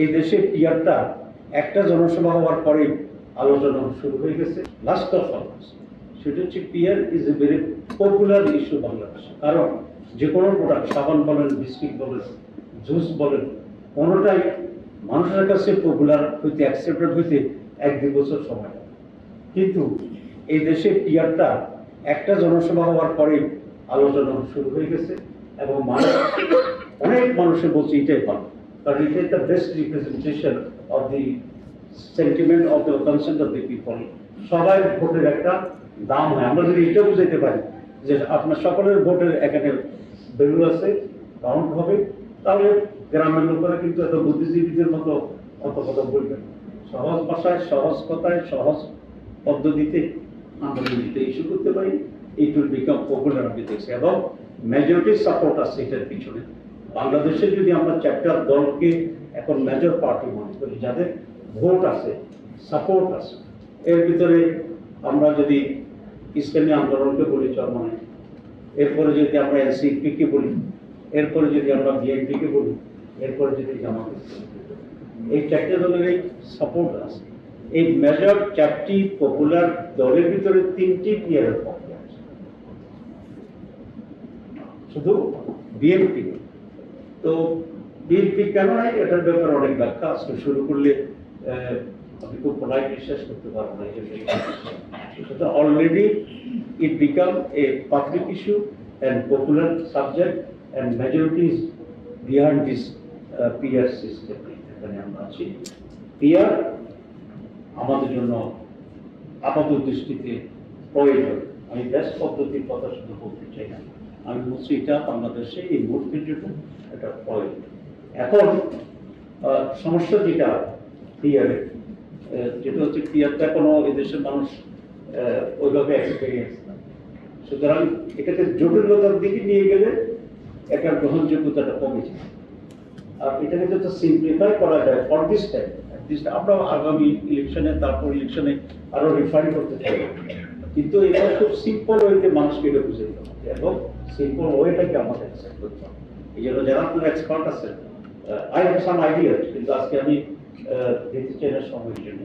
এই দেশে পিয়ারটা একটা জনসভা হওয়ার পরেই আলোচনা শুরু হয়ে গেছে। লাস্ট অফ অল সেটা হচ্ছে PR is a very popular issue বাংলাদেশে। কারণ যে কোনো প্রোডাক্ট সাবান বলেন, বিস্কিট বলেন জুস বলেন, কোনোটাই মানুষের কাছে পপুলার হইতে অ্যাকসেপ্টেড হইতে এক দুই বছর সময়। কিন্তু এই দেশে পিয়ারটা একটা জনসভা হওয়ার পরেই আলোচনা শুরু হয়ে গেছে এবং মানুষ, অনেক মানুষের বলছে এটাই ভালো। কারণ এটাই the best representation of the sentiment of the consent of the people সবাই ভোটের একটা দাম হয়। আমরা যদি এটা বুঝাইতে পারি যে আপনার সকলের ভোটের এখানে ভ্যালু আছে কাউন্ট হবে, তাহলে গ্রামের লোকেরা কিন্তু এত বুদ্ধিজীবীদের মতো অত কথা বলবেন। সহজ ভাষায়, সহজ কথায়, সহজ পদ্ধতিতে আমরা যদি ইস্যু করতে পারি ইট উইল বিকাম পপুলার আমি দেখছি এবং মেজরিটি সাপোর্ট আছে এটার পিছনে। বাংলাদেশে যদি আমরা চ্যাপ্টার দলকে এখন মেজর পার্টি মনে করি, যাদের ভোট আছে সাপোর্ট আছে, এর ভিতরে আমরা যদি ইসলামী আন্দোলনকে বলি চরমনে এরপরে যদি আমরা এনসিপিকে বলি, এরপরে যদি আমরা বিএনপিকে বলি, এরপরে যদি জামাত এই চারটে দলের এই সাপোর্ট আছে। এই মেজর চারটি পপুলার দলের ভিতরে তিনটি পিয়ারের পক্ষে আছে। শুধু বিএনপি তো নাই? এটার ব্যাপারে অনেক ব্যাখ্যা আজকে শুরু করলে আমি খুব পোলাইট বিশ্বাস করতে পারব না already it became a public issue and popular subject and majorities behind this PR system এখানে আমরা আছি। পিয়ার আমাদের জন্য আপাত দৃষ্টিতে প্রয়োজন। আমি ব্যাস পদ্ধতির কথা শুধু বলতে চাই। এটা বাংলাদেশে এই মুহূর্তের জন্য এটা প্রয়োজন এখন সমস্যা যেটা যেটা হচ্ছে কোনো এদেশের মানুষ ওইভাবে এক্সপিরিয়েন্স না। সুতরাং জটিলতার দিকে নিয়ে গেলে এটার গ্রহণযোগ্যতাটা কমে যায়। আর এটাকে যত সিম্পলিফাই করা যায় ফর দিস টাইম আমরা আগামী ইলেকশনে তারপর ইলেকশনে আরও রিফাইন করতে চাই। কিন্তু এটা খুব সিম্পল ওয়েতে মানুষকে এটা বুঝে দিতে হবে। এবং সিম্পল ওয়েটাকে আমাদের অ্যাকসেপ্ট করতে হবে। এই জন্য যারা আপনার এক্সপার্ট আছে আই হ্যাভ সাম আইডিয়া কিন্তু আজকে আমি দিতে চাই না সময়ের জন্য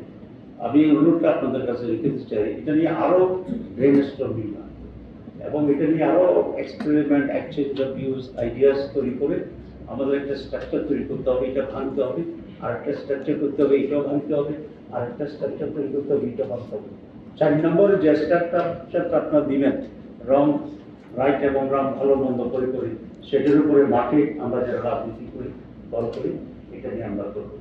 আমি অনুরোধটা আপনাদের কাছে রেখে চাই, এটা নিয়ে আরও ব্রেন স্টর্মিং না এবং এটা নিয়ে আরও এক্সপেরিমেন্ট এক্সচেঞ্জ অফ আইডিয়াস তৈরি করে আমাদের একটা স্ট্রাকচার তৈরি করতে হবে, এটা ভাঙতে হবে আর একটা স্ট্রাকচার করতে হবে, এটাও ভাঙতে হবে আর একটা স্ট্রাকচার তৈরি করতে হবে এটা ভাঙতে হবে। চার নম্বরে যে স্ট্রাকচারটা আপনার দিবেন। রং রাইট এবং রং ভালো মন্দ করে করি সেটার উপরে মাঠে আমরা যারা রাজনীতি করি বল করি, এটা নিয়ে আমরা করব।